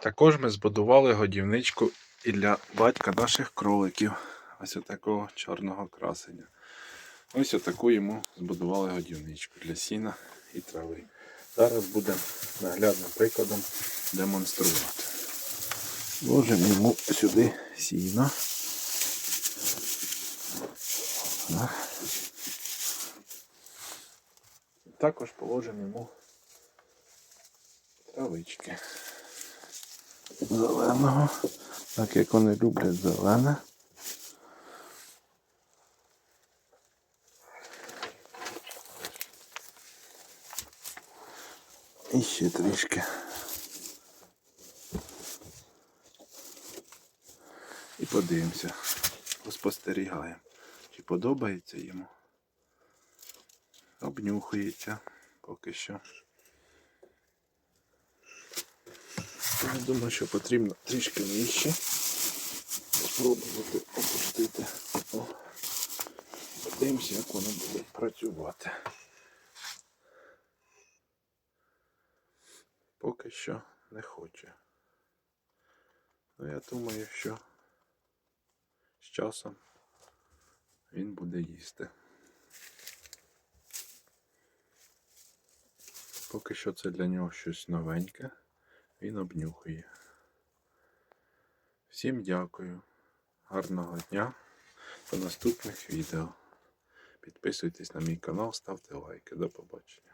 Також ми збудували годівничку і для батька наших кроликів. Ось такого чорного красення. Ось отаку йому збудували годівничку для сіна і трави. Зараз будемо наглядним прикладом демонструвати. Ложимо йому сюди сіно. Також положимо йому травички зеленого, так як вони люблять зелене. І ще трішки. І подивимося, поспостерігаємо, чи подобається йому. Обнюхується поки що. Я думаю, що потрібно трішки нижче. Спробувати опустити. О. Подивимося, як воно буде працювати. Поки що не хоче. Ну, я думаю, що з часом він буде їсти. Поки що це для нього щось новеньке. Він обнюхує. Всім дякую. Гарного дня. До наступних відео. Підписуйтесь на мій канал, ставте лайки. До побачення.